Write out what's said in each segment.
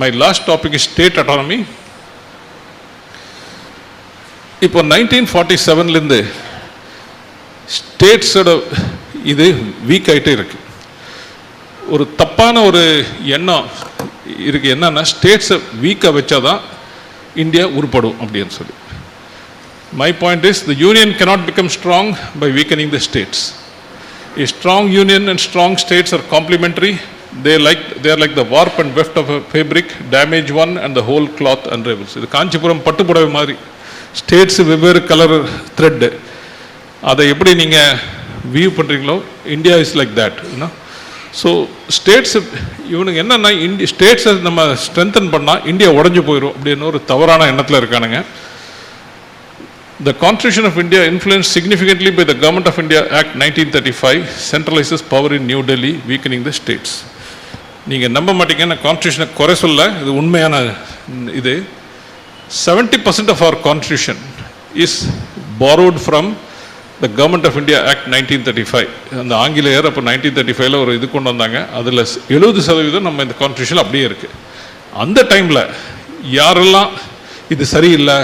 My last topic is state autonomy இப்போ nineteen forty செவன்லேருந்து ஸ்டேட்ஸோட இது வீக் ஆகிட்டே இருக்கு. ஒரு தப்பான ஒரு எண்ணம் இருக்கு. என்னன்னா ஸ்டேட்ஸை வீக்காக வச்சாதான் இந்தியா உருப்படும் அப்படின்னு சொல்லி. My point is the union cannot become strong by weakening the states a strong union and strong states are complementary they like they are like the warp and weft of a fabric damage one and the whole cloth unravels இது காஞ்சிபுரம் பட்டுப்புடவை மாதிரி states வெவ்வேறு colour thread அதை எப்படி நீங்கள் view பண்ணுறீங்களோ India is like that you know so states இவனுக்கு என்னென்னா இந்தி ஸ்டேட்ஸை நம்ம ஸ்ட்ரென்தன் பண்ணால் இந்தியா உடஞ்சி போயிடும் அப்படின்னு ஒரு தவறான எண்ணத்தில் இருக்கானுங்க The Constitution of India, influenced significantly by the Government of India Act 1935, centralizes power in New Delhi, weakening the states. நீங்கள் நம்ப மாட்டீங்க நான் கான்ஸ்டியூஷனை குறை சொல்ல இது உண்மையான இது. Seventy percent of our constitution is borrowed from the Government of India Act nineteen thirty five அந்த ஆங்கிலேயர் அப்போ நைன்டீன் தேர்ட்டி ஃபைவ்ல ஒரு இது கொண்டு வந்தாங்க. அதில் எழுபது சதவீதம் நம்ம இந்த கான்ஸ்டியூஷன் அப்படியே இருக்குது அந்த டைமில் யாரெல்லாம் இது சரியில்லை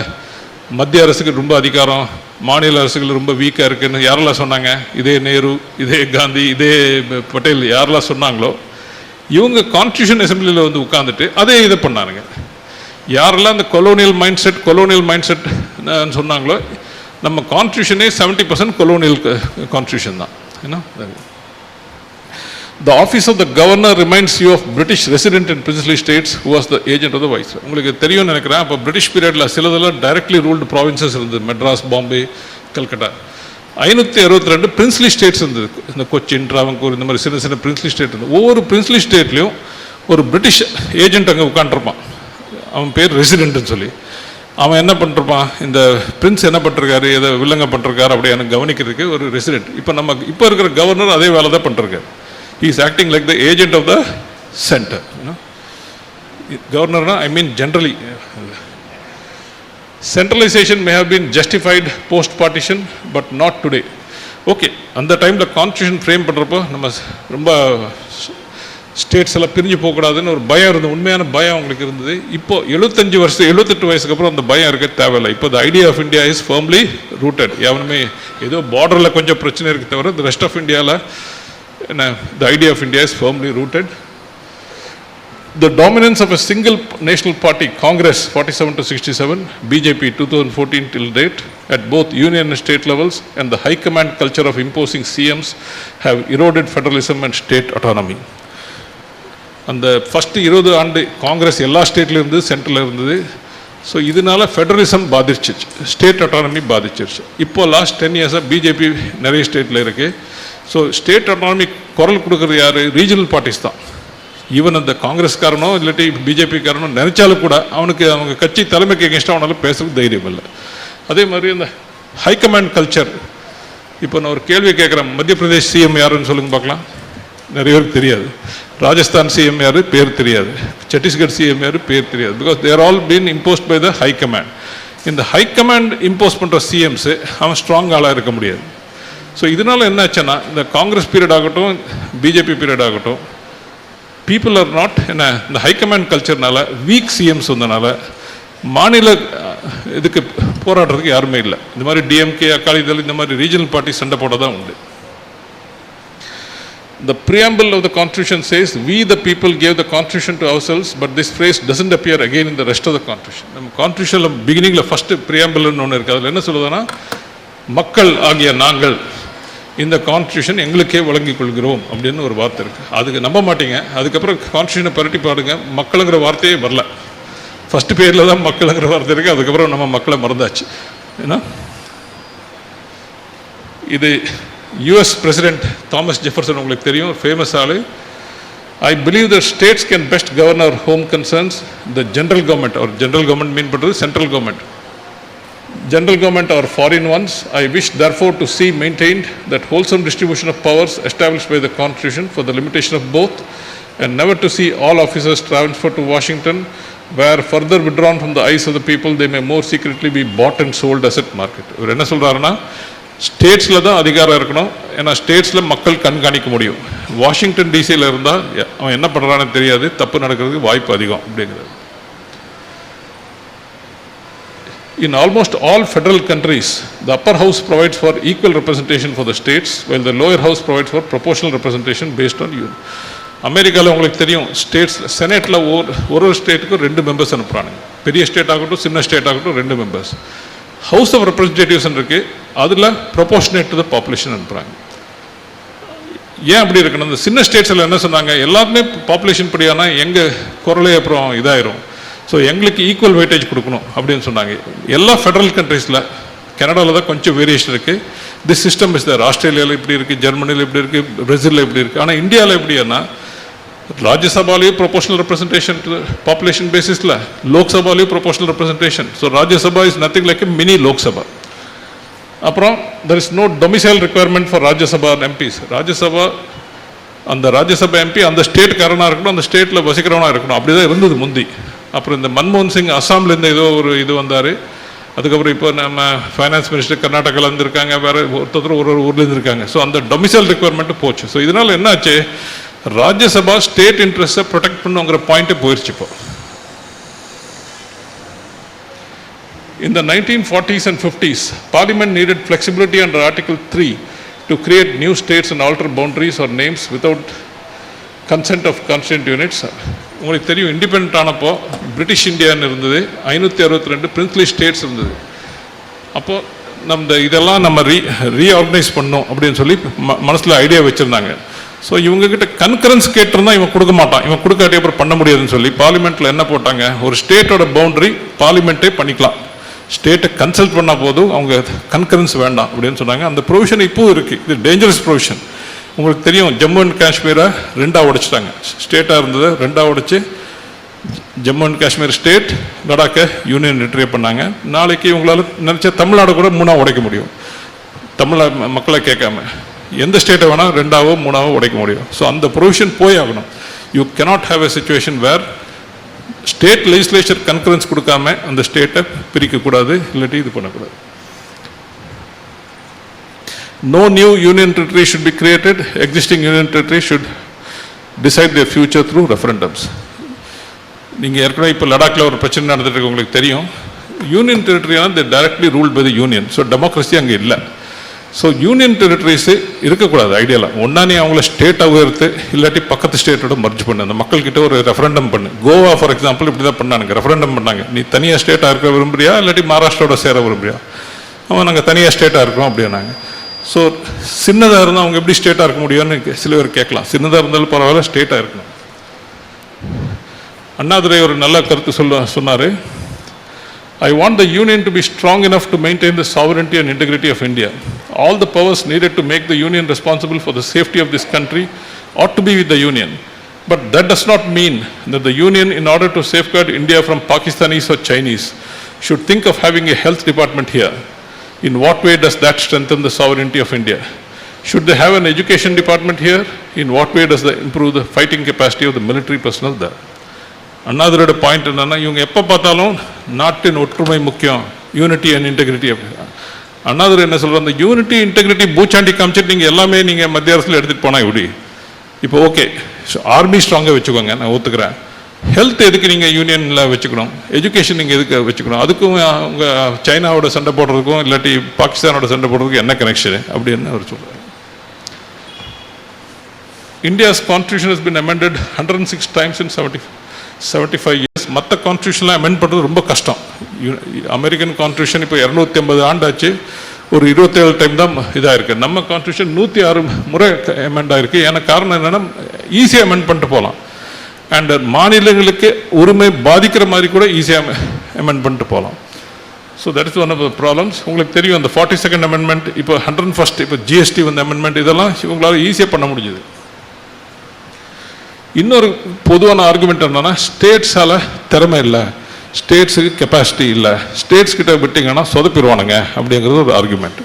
மத்திய அரசுக்கு ரொம்ப அதிகாரம் மாநில அரசுகள் ரொம்ப வீக்காக இருக்குன்னு யாரெல்லாம் சொன்னாங்க? இதே நேரு இதே காந்தி இதே பட்டேல் யாரெல்லாம் சொன்னாங்களோ இவங்க கான்ஸ்டியூஷன் அசம்பிளியில் வந்து உட்காந்துட்டு அதே இதை பண்ணானுங்க யாரெல்லாம் அந்த colonial mindset colonial mindset சொன்னாங்களோ நம்ம கான்ஸ்டியூஷனே செவன்ட்டி பர்சன்ட் கொலோனியல் கான்ஸ்டியூஷன் தான். ஏன்னா the office of the governor reminds you of British resident in princely states who was the agent of the vice உங்களுக்கு தெரியும்னு நினைக்கிறேன். அப்போ பிரிட்டிஷ் பீரியடில் சிலதெல்லாம் டைரக்ட்லி ரூல்டு ப்ராவின்சஸ் இருந்தது. மெட்ராஸ் பாம்பே கல்கட்டா ஐநூற்றி அறுபத்தி ரெண்டு பிரின்ஸ்லி ஸ்டேட்ஸ் இருந்தது. இந்த கொச்சின் ட்ராவங்கூர் இந்த மாதிரி சின்ன சின்ன பிரின்ஸ்லி ஸ்டேட் இருந்தது ஒவ்வொரு பிரின்ஸ்லி ஸ்டேட்லேயும் ஒரு பிரிட்டிஷ் ஏஜென்ட் அங்கே உட்காந்துருப்பான் அவன் பேர் ரெசிடென்ட்னு சொல்லி. அவன் என்ன பண்ணிருப்பான்? இந்த பிரின்ஸ் என்ன பண்ணிருக்காரு? எதை வில்லங்க பண்ணிருக்காரு அப்படி எனக்கு கவனிக்கிறதுக்கு ஒரு ரெசிடென்ட் இப்போ நம்ம இப்போ இருக்கிற கவர்னர் அதே வேலை தான் பண்ணிருக்காரு is acting like the agent of the centre கவர்னர்னா I mean generally centralisation may have been justified post partition but not today okay அந்த டைமில் கான்ஸ்டியூஷன் ஃப்ரேம் பண்ணுறப்போ நம்ம ரொம்ப ஸ்டேட்ஸ் எல்லாம் பிரிஞ்சு போகக்கூடாதுன்னு ஒரு பயம் இருந்தது. உண்மையான பயம் அவங்களுக்கு இருந்தது. இப்போ எழுபத்தஞ்சு வருஷம் எழுபத்தெட்டு வயசுக்கு அப்புறம் அந்த பயம் இருக்க தேவையில்லை. இப்போ the idea of India is firmly rooted எவனுமே ஏதோ பார்டரில் கொஞ்சம் பிரச்சனை இருக்கு தவிர த ரெஸ்ட் ஆஃப் இந்தியாவில் என்ன the idea of India is is rooted. The dominance of a single national party, Congress 47 to 67, BJP 2014 till date, at both union and state levels, and the high command culture of imposing CMs have eroded federalism and state autonomy. அந்த first இருபது ஆண்டு காங்கிரஸ் எல்லா ஸ்டேட்ல இருந்து சென்ட்ரலில் இருந்தது so இதனால federalism பாதிச்சிருச்சு state autonomy பாதிச்சிருச்சு இப்போ லாஸ்ட் டென் இயர்ஸாக பிஜேபி நிறைய ஸ்டேட்டில் இருக்குது ஸோ ஸ்டேட் அட்டானமி குரல் கொடுக்குறது யார் ரீஜனல் பார்ட்டிஸ் தான் ஈவன் அந்த காங்கிரஸ்காரனோ இல்லாட்டி பிஜேபிக்காரனோ நினைச்சாலும் கூட அவனுக்கு அவங்க கட்சி தலைமைக்கு எகென்ஸ்டாக அவனால பேசுறதுக்கு தைரியம் இல்லை. அதே மாதிரி இந்த ஹைகமாண்ட் கல்ச்சர் இப்போ நான் ஒரு கேள்வி கேட்குறேன். மத்திய பிரதேஷ் சிஎம் யாருன்னு சொல்லுங்க பார்க்கலாம். நிறைய பேருக்கு தெரியாது. ராஜஸ்தான் சிஎம் யார்? பேர் தெரியாது. சத்தீஸ்கர் சிஎம் யார்? பேர் தெரியாது. Because there all been imposed by the high command இந்த ஹை கமாண்ட் இம்போஸ் பண்ணுற சிஎம்ஸு அவன் ஸ்ட்ராங் ஆளாக இருக்க முடியாது. ஸோ இதனால் என்ன ஆச்சுன்னா இந்த காங்கிரஸ் பீரியட் ஆகட்டும் பிஜேபி பீரியட் ஆகட்டும் பீப்புள் ஆர் நாட் என்ன இந்த ஹைகமாண்ட் கல்ச்சர்னால வீக் சிஎம்ஸ் வந்தனால மாநில இதுக்கு போராடுறதுக்கு யாருமே இல்லை. இந்த மாதிரி டிஎம்கே அக்காலிதள் இந்த மாதிரி ரீஜனல் பார்ட்டி சண்டை போட தான் உண்டு. The preamble of the Constitution says, "We the people gave the Constitution to ourselves," but this phrase doesn't appear again in the rest of the Constitution. நம்ம கான்ஸ்டியூஷனில் பிகினிங்கில் ஃபஸ்ட்டு ப்ரியாம்பிள்னு ஒன்று இருக்குது அதில் என்ன சொல்லுதுன்னா மக்கள் ஆகிய நாங்கள் இந்த கான்ஸ்டியூஷன் எங்களுக்கே வழங்கிக் கொள்கிறோம் அப்படின்னு ஒரு வார்த்தை இருக்குது அதுக்கு நம்ப மாட்டீங்க. அதுக்கப்புறம் கான்ஸ்டியூஷனை பரட்டி பாருங்க. மக்களுங்கிற வார்த்தையே வரல. ஃபர்ஸ்ட் பேரில் தான் மக்களுங்கிற வார்த்தை இருக்குது அதுக்கப்புறம் நம்ம மக்களை மறந்தாச்சு. ஏன்னா இது யூஎஸ் பிரசிடென்ட் தாமஸ் ஜெஃபர்சன் உங்களுக்கு தெரியும். ஃபேமஸ் ஆளு. I believe the states can best govern home concerns the general government our general government mean பண்ணுறது central government general government or foreign ones, I wish therefore to see maintained that wholesome distribution of powers established by the Constitution for the limitation of both, and never to see all officers transferred to Washington, where further withdrawn from the eyes of the people, they may more secretly be bought and sold as at market. இவர் என்ன சொல்றாருன்னா ஸ்டேட்ஸில் தான் அதிகாரம் இருக்கணும் ஏன்னா ஸ்டேட்ஸில் மக்கள் கண்காணிக்க முடியும் வாஷிங்டன் டிசியில் இருந்தால் அவன் என்ன பண்ணுறான்னு தெரியாது தப்பு நடக்கிறதுக்கு வாய்ப்பு அதிகம் அப்படிங்கிறது In almost all federal countries, the upper house provides for equal representation for the states, while the lower house provides for proportional representation based on union. அமெரிக்காவில் உங்களுக்கு தெரியும் ஸ்டேட்ஸ் செனேட்டில் ஒரு ஒரு ஒரு ஸ்டேட்டுக்கும் ரெண்டு மெம்பர்ஸ் அனுப்புகிறாங்க பெரிய ஸ்டேட் ஆகட்டும் சின்ன ஸ்டேட் ஆகட்டும் ரெண்டு மெம்பர்ஸ் ஹவுஸ் ஆஃப் ரெப்ரஸன்டேட்டிவ்ஸ் இருக்கு அதில் ப்ரொபோஷனேட் டு த பாப்புலேஷன் அனுப்புகிறாங்க ஏன் அப்படி இருக்கணும்? இந்த சின்ன ஸ்டேட்ஸில் என்ன சொன்னாங்க? எல்லாருமே பாப்புலேஷன் படியானா எங்கள் குரலே அப்புறம் இதாயிரும். ஸோ எங்களுக்கு ஈக்குவல் வெயிட்டேஜ் கொடுக்கணும் அப்படின்னு சொன்னாங்க. எல்லா ஃபெடரல் கண்ட்ரீஸில் கனடாவில் தான் கொஞ்சம் வேரியேஷன் இருக்குது திஸ் சிஸ்டம் இஸ் தர் ஆஸ்திரேலியாவில் இப்படி இருக்குது ஜெர்மனியில் இப்படி இருக்குது பிரேசிலில் இப்படி இருக்குது ஆனால் இந்தியாவில் எப்படின்னா ராஜ்யசபாலையும் ப்ரொபோஷனல் ரெப்ரஸன்டேஷன் பாப்புலேஷன் பேசிஸில் லோக்சபாலையும் proportional representation so Rajya Sabha is nothing like mini Lok Sabha. அப்புறம் there is no domicile requirement for Rajya Sabha MPs Rajya Sabha அந்த ராஜ்யசபா எம்பி அந்த ஸ்டேட்காரனாக இருக்கணும் அந்த ஸ்டேட்டில் வசிக்கிறவனாக இருக்கணும். அப்படி தான் இருந்தது முந்தி. அப்புறம் இந்த மன்மோகன் சிங் அஸ்ஸாம்லேருந்து ஏதோ ஒரு இது வந்தார். அதுக்கப்புறம் இப்போ நம்ம ஃபைனான்ஸ் மினிஸ்டர் கர்நாடகாவில் இருந்திருக்காங்க வேறு ஒருத்தர் ஒரு ஒரு ஊர்லேருந்து இருக்காங்க. ஸோ அந்த டொமிசைல் ரெக்குவயர்மெண்ட்டு போச்சு. ஸோ இதனால் என்னாச்சு? ராஜ்யசபா ஸ்டேட் இன்ட்ரெஸ்ட்டை ப்ரொடெக்ட் பண்ணுங்கிற பாயிண்ட்டே போயிடுச்சு இப்போ. In the 1940s and 50s, Parliament needed flexibility under Article 3 to create new states and alter boundaries or names without consent of constituent units. உங்களுக்கு தெரியும் இண்டிபெண்ட் ஆனப்போ பிரிட்டிஷ் இந்தியான்னு இருந்தது ஐநூற்றி அறுபத்தி ரெண்டு பிரின்ஸ்லி ஸ்டேட்ஸ் இருந்தது. அப்போது நம்ம இதெல்லாம் நம்ம ரீ ரீஆர்கனைஸ் பண்ணோம் அப்படின்னு சொல்லி ம மனசில் ஐடியா வச்சுருந்தாங்க. ஸோ இவங்ககிட்ட கன்கரன்ஸ் கேட்டிருந்தா இவன் கொடுக்க மாட்டான். இவன் கொடுக்காட்டி அப்புறம் பண்ண முடியாதுன்னு சொல்லி பார்லிமெண்ட்டில் என்ன போட்டாங்க? ஒரு ஸ்டேட்டோட பவுண்டரி பார்லிமெண்ட்டே பண்ணிக்கலாம். ஸ்டேட்டை கன்சல்ட் பண்ணால் போதும் அவங்க கன்கரன்ஸ் வேண்டாம் அப்படின்னு சொன்னாங்க. அந்த ப்ரொவிஷன் இப்போவும் இருக்குது இது டேஞ்சரஸ் ப்ரொவிஷன் உங்களுக்கு தெரியும் ஜம்மு அண்ட் காஷ்மீரை ரெண்டாக உடைச்சிட்டாங்க. ஸ்டேட்டாக இருந்தது ரெண்டாக உடைச்சு ஜம்மு அண்ட் காஷ்மீர் ஸ்டேட் லடாக்கை யூனியன் ரிட்ரீவ் பண்ணாங்க. நாளைக்கு உங்களால் நினச்ச தமிழ்நாடு கூட மூணாக உடைக்க முடியும். தமிழ மக்களை கேட்காம. எந்த ஸ்டேட்டை வேணால் ரெண்டாவோ மூணாவோ உடைக்க முடியும். ஸோ அந்த ப்ரொவிஷன் போய் ஆகணும். You cannot have a situation where state legislature concurrence கொடுக்காம அந்த ஸ்டேட்டை பிரிக்கக்கூடாது இல்லாட்டி இது பண்ணக்கூடாது. No new union territory should be created, existing union territory should decide their future through referendums. நீங்கள் ஏற்கனவே இப்போ லடாக்கில் ஒரு பிரச்சனை நடந்துட்டு இருக்கு உங்களுக்கு தெரியும். Union டெரிட்டரியான the directly ruled by the union so democracy அங்கே இல்லை. ஸோ யூனியன் டெரிட்டரிஸு இருக்கக்கூடாது ஐடியாலாம் ஒன்றா நீ அவங்கள ஸ்டேட்டாக உயர்த்து இல்லாட்டி பக்கத்து ஸ்டேட்டோட மர்ஜ் பண்ணு. அந்த மக்கள்கிட்ட ஒரு ரெஃபரண்டம் பண்ணு. கோவா ஃபார் எக்ஸாம்பிள் இப்படி தான் பண்ணாங்க ரெஃபரண்டம் பண்ணாங்க. நீ தனியாக ஸ்டேட்டாக இருக்க விரும்புறியா? இல்லாட்டி மகாராஷ்டிராவோட சேர விரும்புறியா? அவன் நாங்கள் தனியாக ஸ்டேட்டாக இருக்கிறோம் அப்படின்னாங்க. ஸோ சின்னதாக இருந்தால் அவங்க எப்படி ஸ்டேட்டாக இருக்க முடியும்னு கே- சில பேர் கேட்கலாம் சின்னதாக இருந்தாலும் பரவாயில்ல ஸ்டேட்டாக இருக்கணும் அண்ணாதுரை ஒரு நல்ல கருத்து சொல்ல சொன்னார் I want the union to be strong enough to maintain the sovereignty and integrity of India. All the powers needed to make the union responsible for the safety of this country ought to be with the union. But that does not mean that the union, in order to safeguard India from Pakistanis or Chinese, should think of having a health department here. In what way does that strengthen the sovereignty of India? Should they have an education department here? In what way does that improve the fighting capacity of the military personnel there? அண்ணாதுரோட point என்னன்னா இவங்க எப்போ பார்த்தாலும் நாட்டின் ஒற்றுமை முக்கியம் unity and integrity Annadurai என்ன சொல்றாரு அந்த யூனிட்டி இன்டெகிரிட்டி பூச்சாண்டி காமிச்சிட்டு நீங்கள் எல்லாமே நீங்கள் மத்திய அரசில் எடுத்துகிட்டு போனால் எப்படி இப்போ ஓகே ஆர்மி ஸ்ட்ராங்காக வச்சுக்கோங்க நான் ஒத்துக்கிறேன் ஹெல்த் எதுக்கு நீங்கள் யூனியனில் வச்சுக்கணும்? எஜுகேஷன் நீங்கள் எதுக்கு வச்சுக்கணும்? அதுக்கும் அவங்க சைனாவோட சண்டை போடுறதுக்கும் இல்லாட்டி பாகிஸ்தானோட சண்டை போடுறதுக்கும் என்ன கனெக்ஷனு அப்படின்னு அவர் சொல்கிறார் India's constitution has been amended 106 times in 70, 75 years. மற்ற கான்ஸ்டியூஷன்லாம் அமெண்ட் பண்ணுறது ரொம்ப கஷ்டம். அமெரிக்கன் கான்ஸ்டியூஷன் இப்போ இரநூத்தி ஐம்பது ஆண்டாச்சு. ஒரு இருபத்தேழு டைம் தான் இதாக இருக்குது நம்ம கான்ஸ்டியூஷன் நூற்றி ஆறு முறை அமெண்ட் ஆகிருக்கு ஏன்னா காரணம் என்னென்னா ஈஸியாக அமெண்ட் பண்ணிட்டு போகலாம் அண்ட் மாநிலங்களுக்கு உரிமை பாதிக்கிற மாதிரி கூட ஈஸியாக அமெண்ட் பண்ணிட்டு போகலாம். So that is one of the problems உங்களுக்கு தெரியும் அந்த ஃபார்ட்டி செகண்ட் அமெண்ட்மெண்ட் இப்போ ஹண்ட்ரட் ஃபர்ஸ்ட் இப்போ ஜிஎஸ்டி வந்த அமெண்ட்மெண்ட் இதெல்லாம் இவங்களால ஈஸியாக பண்ண முடிஞ்சுது. இன்னொரு பொதுவான ஆர்குமெண்ட் என்னன்னா ஸ்டேட்ஸால திறமை இல்லை. ஸ்டேட்ஸுக்கு கெப்பாசிட்டி இல்லை. ஸ்டேட்ஸ் கிட்ட விட்டீங்கன்னா சொதப்பிடுவானுங்க அப்படிங்கிறது ஒரு ஆர்குமெண்ட்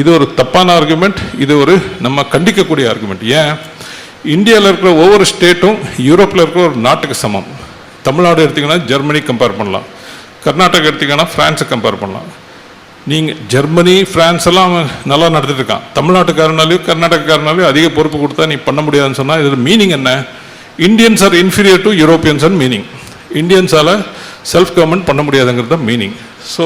இது ஒரு தப்பான ஆர்குமெண்ட் இது ஒரு நம்ம கண்டிக்கக்கூடிய ஆர்குமெண்ட் ஏன்? இந்தியாவில் இருக்கிற ஒவ்வொரு ஸ்டேட்டும் யூரோப்பில் இருக்கிற ஒரு நாட்டுக்கு சமம். தமிழ்நாடு எடுத்தீங்கன்னா ஜெர்மனி கம்பேர் பண்ணலாம். கர்நாடகா எடுத்திங்கன்னா ஃப்ரான்ஸை கம்பேர் பண்ணலாம். நீங்கள் ஜெர்மனி ஃப்ரான்ஸ் எல்லாம் அவன் நல்லா நடத்திட்டு இருக்கான். தமிழ்நாட்டுக்காரனாலையும் கர்நாடகக்காரனாலையும் அதிக பொறுப்பு கொடுத்தா நீ பண்ண முடியாதுன்னு சொன்னால் இதில் மீனிங் என்ன? Indians are inferior to Europeans and meaning இந்தியன்ஸால் self government பண்ண முடியாதுங்கிறது தான் மீனிங் ஸோ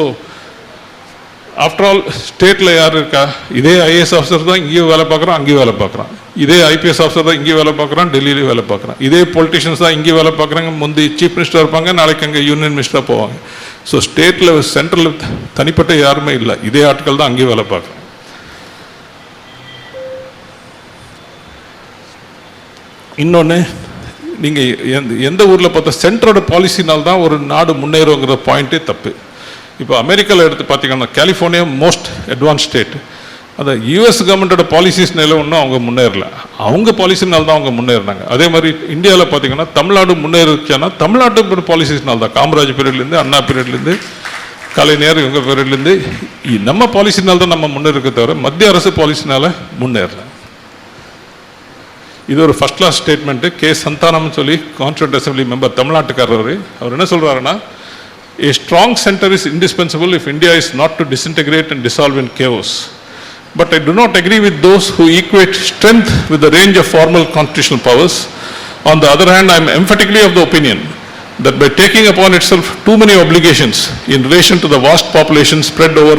ஆஃப்டர் ஆல் ஸ்டேட்டில் யார் இருக்கா? இதே ஐஏஎஸ் ஆஃபீஸர் தான் இங்கேயும் வேலை பார்க்குறான் அங்கேயும் வேலை பார்க்குறான். இதே ஐபிஎஸ் ஆஃபீஸர் தான் இங்கே வேலை பார்க்குறான் டெல்லியிலையும் வேலை பார்க்குறான். இதே பொலிட்டிஷியன்ஸ் தான் இங்கே வேலை பார்க்குறாங்க. முந்தி சீஃப் மினிஸ்டர் இருப்பாங்க நாளைக்கு அங்கே யூனியன் மினிஸ்டராக போவாங்க. ஸோ ஸ்டேட்டில் சென்ட்ரலில் தனிப்பட்ட யாருமே இல்லை. இதே ஆட்கள் தான் அங்கேயும் வேலை பார்க்குறாங்க. இன்னொன்று நீங்கள் எந்த எந்த ஊரில் பார்த்தா சென்ட்ரோட பாலிசினால் தான் ஒரு நாடு முன்னேறுங்கிற பாயிண்ட்டே தப்பு. இப்போ அமெரிக்காவில் எடுத்து பார்த்தீங்கன்னா கலிஃபோர்னியா மோஸ்ட் அட்வான்ஸ் ஸ்டேட் அந்த யூஎஸ் கவர்மெண்ட்டோட பாலிசிஸ்னால ஒன்றும் அவங்க முன்னேறல. அவங்க பாலிசினால தான் அவங்க முன்னேறினாங்க. அதே மாதிரி இந்தியாவில் பார்த்தீங்கன்னா தமிழ்நாடு முன்னேறிச்சானா தமிழ்நாட்டு பாலிசிஸ்னால தான். காமராஜ் பீரியட்லேருந்து அண்ணா பீரியட்லேருந்து கலைஞர் இவங்க பீரியட்லேருந்து நம்ம பாலிசினால தான் நம்ம முன்னேறிக்க தவிர மத்திய அரசு பாலிசினால முன்னேறல. இது ஒரு ஃபஸ்ட் கிளாஸ் ஸ்டேட்மெண்ட்டு கே. சந்தானம்னு சொல்லி கான்ஸ்டியூட் அசம்பிளி மெம்பர் தமிழ்நாட்டுக்காரர் அவர். என்ன சொல்கிறாருன்னா a strong centre is indispensable if India is not to disintegrate and dissolve in chaos But I do not agree with those who equate strength with the range of formal constitutional powers. On the other hand, I am emphatically of the opinion that by taking upon itself too many obligations in relation to the vast population spread over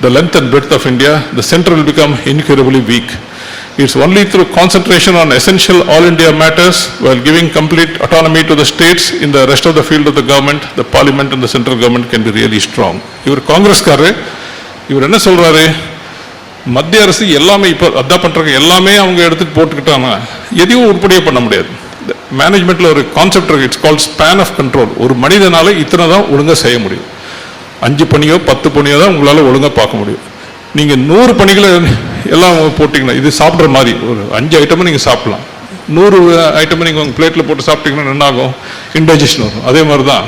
the length and breadth of India, the center will become incurably weak. It's only through concentration on essential all-India matters while giving complete autonomy to the states in the rest of the field of the government, the parliament and the central government can be really strong. இவர் காங்கிரஸ்காரரு இவர் என்ன சொல்றாரு மத்திய அரசு எல்லாமே இப்போ அதான் பண்ணுறாங்க எல்லாமே அவங்க எடுத்துகிட்டு போட்டுக்கிட்டாங்க. எதையும் உருப்படியாக பண்ண முடியாது. மேனேஜ்மெண்ட்டில் ஒரு கான்செப்ட் இருக்குது it's call span of control ஒரு மனிதனால் இத்தனை தான் ஒழுங்காக செய்ய முடியும். அஞ்சு பணியோ பத்து பணியோ தான் உங்களால் ஒழுங்காக பார்க்க முடியும். நீங்கள் நூறு பணிகளை எல்லாம் போட்டிங்கன்னா இது சாப்பிட்ற மாதிரி ஒரு அஞ்சு ஐட்டமும் நீங்கள் சாப்பிட்லாம். நூறு ஐட்டமும் நீங்கள் உங்கள் பிளேட்டில் போட்டு சாப்பிட்டீங்கன்னா என்ன ஆகும்? இன்டைஜஷன் வரும். அதே மாதிரி தான்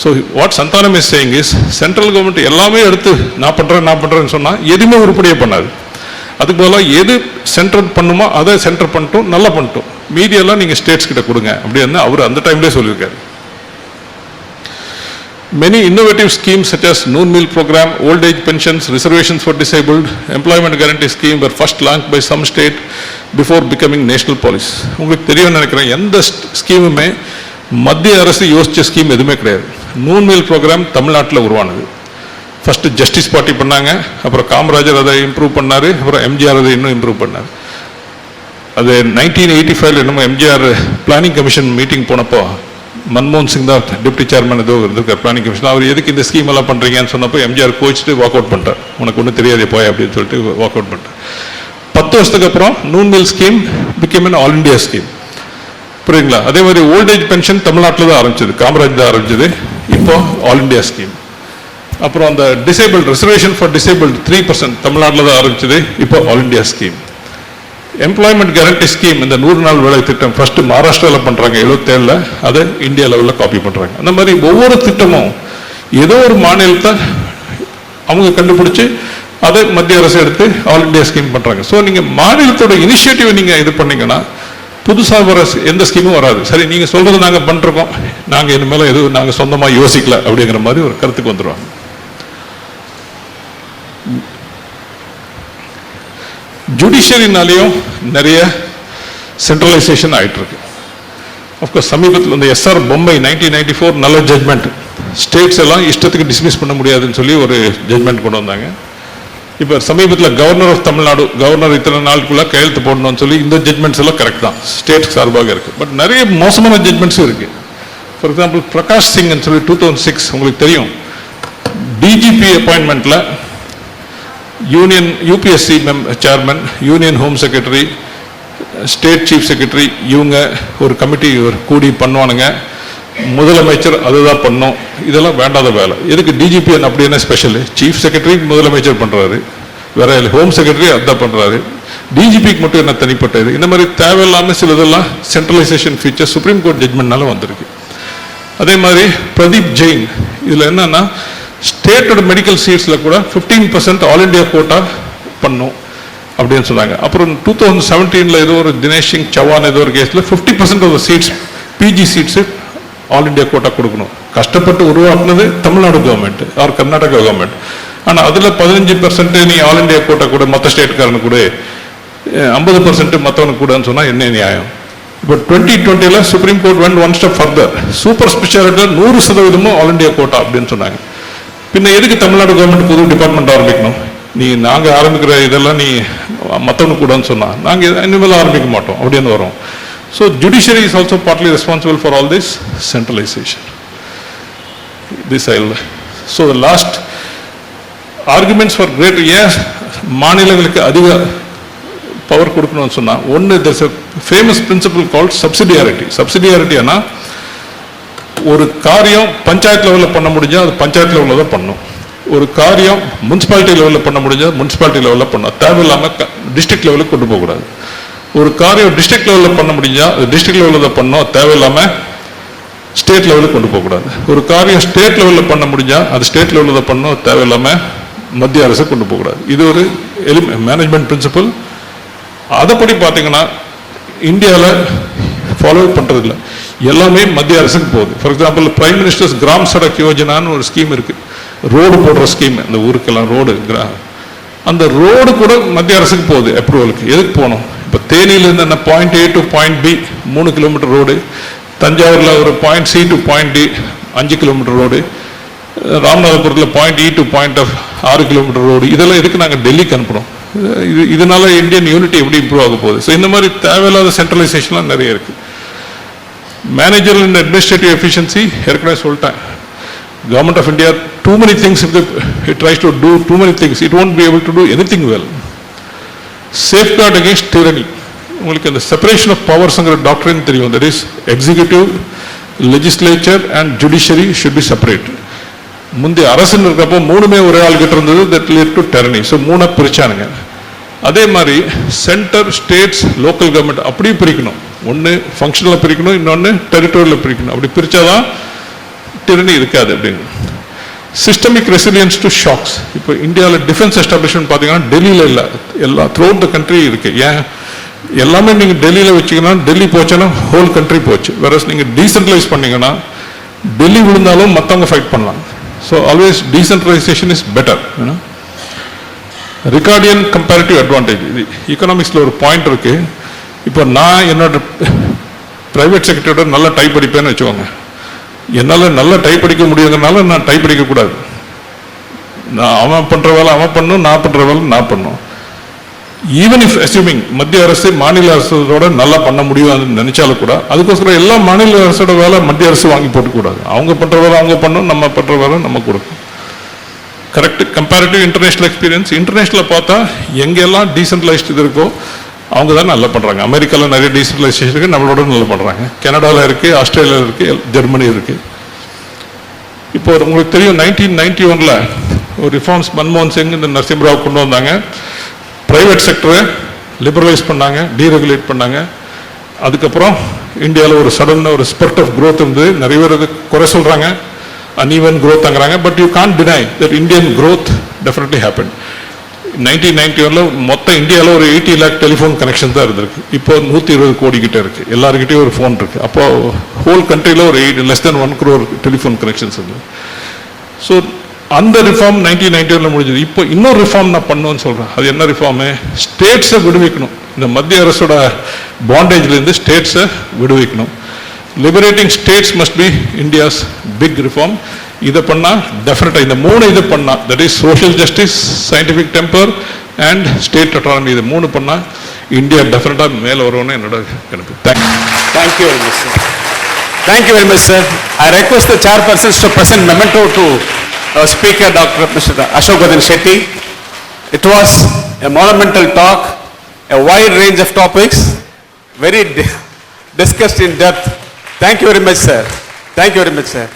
so what Santhanam is saying is central government எல்லாமே எடுத்து நான் பண்ணுறேன் நான் பண்ணுறேன்னு சொன்னால் எதுவுமே உருப்படியாக பண்ணாது. அதுக்கு பதிலாக எது சென்ட்ரல் பண்ணுமோ அதை சென்டர் பண்ணிட்டோம் நல்லா பண்ணிட்டோம். மீதியெல்லாம் நீங்கள் ஸ்டேட்ஸ் கிட்ட கொடுங்க அப்படின்னு அவர் அந்த டைம்லேயே சொல்லியிருக்காரு. Many innovative schemes such noon noon program old age age pensions, reservations for disabled, employment guarantee scheme were first launched by some state before becoming national உங்களுக்கு தெரியும்னு நினைக்கிறேன் எந்த ஸ்கீமுமே மத்திய அரசு யோசிச்ச ஸ்கீம் எதுவுமே கிடையாது. நூன்மேல் ப்ரோக்ராம் தமிழ்நாட்டில் உருவானது. ஃபஸ்ட்டு ஜஸ்டிஸ் பார்ட்டி பண்ணாங்க அப்புறம் காமராஜர் அதை இம்ப்ரூவ் பண்ணாரு அப்புறம் எம்ஜிஆர் அதை இன்னும் இம்ப்ரூவ் பண்ணார். அது நைன்டீன் எயிட்டி ஃபைவ்ல என்னமோ எம்ஜிஆர் பிளானிங் கமிஷன் மீட்டிங் போனப்போ மன்மோகன் சிங் தான் டெப்டி சேர்மன் ஏதோ இருந்திருக்கார் பிளானிங் கமிஷன் அவர் எதுக்கு இந்த ஸ்கீம் எல்லாம் பண்ணுறீங்கன்னு சொன்னப்போ எம்ஜிஆர் கோச்சிட்டு வாக் அவுட் பண்ணிட்டார். உனக்கு ஒன்றும் தெரியாது போய் அப்படின்னு சொல்லிட்டு வாக் அவுட் பண்ணிட்டார். பத்து வருஷத்துக்கு அப்புறம் noon meal scheme became an all India scheme புரியுங்களா அதே மாதிரி ஓல்டேஜ் பென்ஷன் தமிழ்நாட்டில் தான் ஆரம்பிச்சது. காமராஜ் தான் ஆரம்பிச்சது. இப்போ ஆல் இந்தியா ஸ்கீம் அப்புறம் அந்த disable reservation for disable three percent தமிழ்நாட்டில் தான் ஆரம்பிச்சது. இப்போ all India scheme employment guarantee scheme இந்த நூறு நாள் வேலை திட்டம் ஃபர்ஸ்ட் மகாராஷ்டிராவில் பண்ணுறாங்க எழுபத்தேழில் அதை இந்தியா லெவலில் காப்பி பண்ணுறாங்க அந்த மாதிரி ஒவ்வொரு திட்டமும் ஏதோ ஒரு மாநிலத்தை அவங்க கண்டுபிடிச்சி அதை மத்திய அரசு எடுத்து ஆல் இந்தியா ஸ்கீம் பண்ணுறாங்க ஸோ நீங்கள் மாநிலத்தோட இனிஷியேட்டிவ் நீங்கள் இது பண்ணீங்கன்னா புதுசாக வர எந்த ஸ்கீமும் வராது. சரி நீங்கள் சொல்கிறது நாங்கள் பண்ணுறோம் நாங்கள் இனிமேல் எதுவும் நாங்கள் சொந்தமாக யோசிக்கல அப்படிங்கிற மாதிரி ஒரு கருத்துக்கு வந்துடுவாங்க ஜுடிஷியரினாலேயும் நிறைய சென்ட்ரலைசேஷன் ஆகிட்டுருக்கு அஃப்கோர்ஸ் சமீபத்தில் வந்து S R Bommai nineteen ninety four நல்ல ஜட்மெண்ட் ஸ்டேட்ஸ் எல்லாம் இஷ்டத்துக்கு டிஸ்மிஸ் பண்ண முடியாதுன்னு சொல்லி ஒரு ஜட்மெண்ட் கொண்டு வந்தாங்க. இப்போ சமீபத்தில் கவர்னர் ஆஃப் தமிழ்நாடு கவர்னர் இத்தனை நாளுக்குள்ள கையெழுத்து போடணும்னு சொல்லி இந்த ஜட்மெண்ட்ஸ் எல்லாம் கரெக்ட் தான். ஸ்டேட் சார்பாக இருக்கு. பட் நிறைய மோசமான ஜட்மெண்ட்ஸும் இருக்குது ஃபார் எக்ஸாம்பிள் பிரகாஷ் சிங்னு சொல்லி டூ தௌசண்ட் சிக்ஸ் உங்களுக்கு தெரியும். டிஜிபி அப்பாயின்மெண்ட்டில் union UPSC மெம் chairman union home secretary state chief secretary இவங்க ஒரு கமிட்டி ஒரு கூடி பண்ணுவானுங்க. முதலமைச்சர் அதுதான் பண்ணோம். இதெல்லாம் வேண்டாத வேலை. எதுக்கு டிஜிபி அப்படி என்ன ஸ்பெஷல் சீஃப் செக்ரட்டரி முதலமைச்சர் பண்ணுறாரு வேற ஹோம் செக்ரட்டரி அதான் பண்ணுறாரு டிஜிபிக்கு மட்டும் என்ன தனிப்பட்டது இந்த மாதிரி தேவையில்லாமல் சில இதெல்லாம் சென்ட்ரலைசேஷன் ஃபீச்சர் சுப்ரீம் கோர்ட் ஜட்மெண்ட்னால வந்திருக்கு. அதே மாதிரி பிரதீப் ஜெயின் இதில் என்னன்னா ஸ்டேட்டோட மெடிக்கல் சீட்ஸில் கூட 15% பர்சன்ட் ஆல் இண்டியா கோட்டா பண்ணும் அப்படின்னு சொன்னாங்க. அப்புறம் டூ தௌசண்ட் செவன்டீனில் ஏதோ ஒரு தினேஷ் சிங் சவான் ஏதோ ஒரு கேஸில் fifty percent of seats PG seats all India quota கொடுக்கணும். கஷ்டப்பட்டு உருவாக்குனது Tamil Nadu government or Karnataka government ஆனால் அதில் பதினஞ்சு பர்சன்ட் நீ ஆல் இண்டியா கோட்டா கூட மற்ற ஸ்டேட்காரனு கூட ஐம்பது பர்சன்ட் மற்றவனுக்கு கூடன்னு சொன்னால் என்ன நியாயம்? இப்போ டுவெண்ட்டி டுவெண்ட்டியில் supreme court went one step further super ஸ்பெஷாலிட்டியில் நூறு சதவீதமும் ஆல் இண்டியா கோட்டா அப்படின்னு சொன்னாங்க. பின்ன எதுக்கு தமிழ்நாடு கவர்மெண்ட் புது டிபார்ட்மெண்ட் ஆரம்பிக்கணும்? நீ நாங்கள் ஆரம்பிக்கிற இதெல்லாம் நீ மற்றவனுக்கு கூடன்னு சொன்னால் நாங்கள் இனிமேல் ஆரம்பிக்க மாட்டோம். அப்படின்னு வரும். So is is partly partly for for all this centralisation this I so last arguments for great ஏன் மாநிலங்களுக்கு அதிக பவர் கொடுக்கணும்னு சொன்னால் ஒன்று this famous principle called subsidiarity சப்சிடியாரிட்டினா ஒரு காரியம் பஞ்சாயத்து லெவலில் பண்ண முடிஞ்சால் அது பஞ்சாயத்து லெவலில் தான் பண்ணும். ஒரு காரியம் முனிசிபாலிட்டி லெவலில் பண்ண முடிஞ்சால் முனிசிபாலிட்டி லெவலில் பண்ணும் தேவையில்லாமல் டிஸ்ட்ரிக்ட் லெவலுக்கு கொண்டு போகக்கூடாது. ஒரு காரியம் டிஸ்ட்ரிக்ட் லெவலில் பண்ண முடிஞ்சால் அது டிஸ்ட்ரிக்ட் லெவலில் தான் பண்ணணும் தேவையில்லாமல் ஸ்டேட் லெவலுக்கு கொண்டு போகக்கூடாது ஒரு காரியம் ஸ்டேட் லெவலில் பண்ண முடிஞ்சால் அது ஸ்டேட் லெவலில் தான் பண்ணணும் தேவையில்லாமல் மத்திய அரசு கொண்டு போகக்கூடாது இது ஒரு எலி மேனேஜ்மெண்ட் பிரின்சிபல் அதைப்படி பார்த்தீங்கன்னா இந்தியாவில் ஃபாலோ பண்ணுறதில்ல எல்லாமே மத்திய அரசுக்கு போகுது. For example prime ministers Gram Sadak யோஜனான்னு ஒரு ஸ்கீம் இருக்குது ரோடு போடுற ஸ்கீம் இந்த ஊருக்கெல்லாம் ரோடு கிரா அந்த ரோடு கூட மத்திய அரசுக்கு போகுது அப்ரூவலுக்கு எதுக்கு போகணும்? இப்போ தேனியிலேருந்து என்ன point A to point B மூணு கிலோமீட்டர் ரோடு தஞ்சாவூரில் ஒரு point C to point D அஞ்சு கிலோமீட்டர் ரோடு ராமநாதபுரத்தில் point E to point of ஆறு கிலோமீட்டர் ரோடு இதெல்லாம் எதுக்கு நாங்கள் டெல்லிக்கு அனுப்புகிறோம் இது இதனால இந்தியன் யூனிட்டி எப்படி இம்ப்ரூவ் ஆக போகுது? ஸோ இந்த மாதிரி தேவையில்லாத சென்ட்ரலைசேஷன்லாம் நிறைய இருக்குது மேனேஜர் அண்ட் அட்மினிஸ்ட்ரேட்டிவ் எஃபிஷியன்சி ஏற்கனவே சொல்லிட்டேன். Government of India too many things if it tries to do too many things it won't be able to do anything well safeguard against tyranny. உங்களுக்கு அந்த செப்பரேஷன் ஆஃப் பவர்ஸ்ங்கிற doctrine தெரியும். That is executive legislature and judiciary should be separate முந்தைய அரசுன்னு இருக்கிறப்போ மூணுமே ஒரே ஆள் கிட்ட இருந்தது that lead to tyranny so மூணை பிரிச்சானுங்க. அதே மாதிரி சென்டர் ஸ்டேட்ஸ் லோக்கல் கவர்மெண்ட் அப்படியும் பிரிக்கணும். ஒன்று ஃபங்க்ஷனில் பிரிக்கணும் இன்னொன்று டெரிட்டோரியில் பிரிக்கணும். அப்படி பிரித்தாதான் டிரணி இருக்காது அப்படின்னு. சிஸ்டமிக் ரெசிலியன்ஸ் டு ஷாக்ஸ் இப்போ இந்தியாவில் டிஃபென்ஸ் எஸ்டாப்ளிஷ்மெண்ட் பார்த்தீங்கன்னா டெல்லியில் இல்லை. எல்லா த்ரூ த கண்ட்ரி இருக்குது ஏன்? எல்லாமே நீங்கள் டெல்லியில் வச்சீங்கன்னா டெல்லி போச்சுன்னா ஹோல் கண்ட்ரி போச்சு. வேற நீங்கள் டீசென்ட்ரலைஸ் பண்ணீங்கன்னா டெல்லி விழுந்தாலும் மற்றவங்க ஃபைட் பண்ணலாம். So always decentralisation is better Ricardian comparative advantage இது இக்கனாமிக்ஸில் ஒரு பாயிண்ட் இருக்கு. இப்போ நான் என்னோட பிரைவேட் செக்ரட்டரியோட நல்ல டைப் படிப்பேன்னு வச்சுக்கோங்க. என்னால் நல்லா டைப் அடிக்க முடியுங்கிறனால நான் டைப் படிக்கக்கூடாது நான் அவன் பண்ணுற வேலை அவன் பண்ணும் நான் பண்ணுற வேலை நான் பண்ணும். ஈவன் இஃப் அசியூமிங் மத்திய அரசு மாநில அரசோட நல்லா பண்ண முடியும் நினைச்சாலும் கூட அதுக்கோசரம் எல்லா மாநில அரசோட வேலை மத்திய அரசு வாங்கி போட்டுக்கூடாது. அவங்க பண்ணுற வேலை அவங்க பண்ணும் நம்ம பண்ற வேலை நம்ம கொடுக்கும். கரெக்ட் கம்பேரிட்டிவ் இன்டர்நேஷ்னல் எக்ஸ்பீரியன்ஸ் இன்டர்நேஷ்னலில் பார்த்தா எங்கெல்லாம் டீசென்ட்ரைஸ்டு இது இருக்கோ அவங்க தான் நல்லா பண்ணுறாங்க அமெரிக்காவில் நிறைய டீசென்ட்ரைசேஷன் இருக்குது நம்மளோட நல்லா பண்ணுறாங்க கனடாவில் இருக்குது ஆஸ்திரேலியாவில் இருக்குது ஜெர்மனி இருக்குது இப்போ உங்களுக்கு தெரியும் நைன்டீன் நைன்டி ஒனில் ஒரு ரிஃபார்ம்ஸ் மன்மோகன் சிங் இந்த நரசிம்மராவ் கொண்டு வந்தாங்க. ப்ரைவேட் செக்டரை லிபரலைஸ் பண்ணாங்க டீரெகுலேட் பண்ணாங்க. அதுக்கப்புறம் இந்தியாவில் ஒரு சடன் ஒரு ஸ்பெர்ட் ஆஃப் க்ரோத் இருந்தது நிறைய பேர் அது குறை சொல்கிறாங்க uneven growth but you can deny that Indian growth definitely happen nineteen ninety ஒன்ல மொத்த இந்தியாவில் ஒரு எயிட்டி லேக் டெலிஃபோன் கனெக்ஷன் தான் இருந்திருக்கு. இப்போ நூற்றி இருபது கோடி இருக்குது இருக்கு. எல்லாருக்கிட்டையும் ஒரு ஃபோன் இருக்குது அப்போ ஹோல் கண்ட்ரியில் ஒரு eight less then one crore telephone connections இருந்தது ஸோ அந்த ரிஃபார்ம் நைன்டீன் நைன்டி ஒன்ல முடிஞ்சது. இப்போ இன்னொரு ரிஃபார்ம் நான் பண்ணுவேன்னு சொல்கிறேன் அது என்ன ரிஃபார்மு ஸ்டேட்ஸை விடுவிக்கணும். இந்த மத்திய அரசோட பாண்டேஜ்லேருந்து ஸ்டேட்ஸை விடுவிக்கணும். Liberating states must be India's big reform இதை பண்ணால் டெஃபினட்டாக இந்த மூணு இது பண்ணால் that is social justice scientific temper and state autonomy இது மூணு பண்ணால் இந்தியா டெஃபினட்டாக மேலே வரும்னு என்னோட கணிப்பு thank you much, sir. Thank you very much, sir. I request the chairpersons to present memento to our speaker, Dr. Mr. Ashokadan Shetty. It was a monumental talk, a wide range of topics, very di- discussed in depth. Thank you very much, sir. Thank you very much, sir.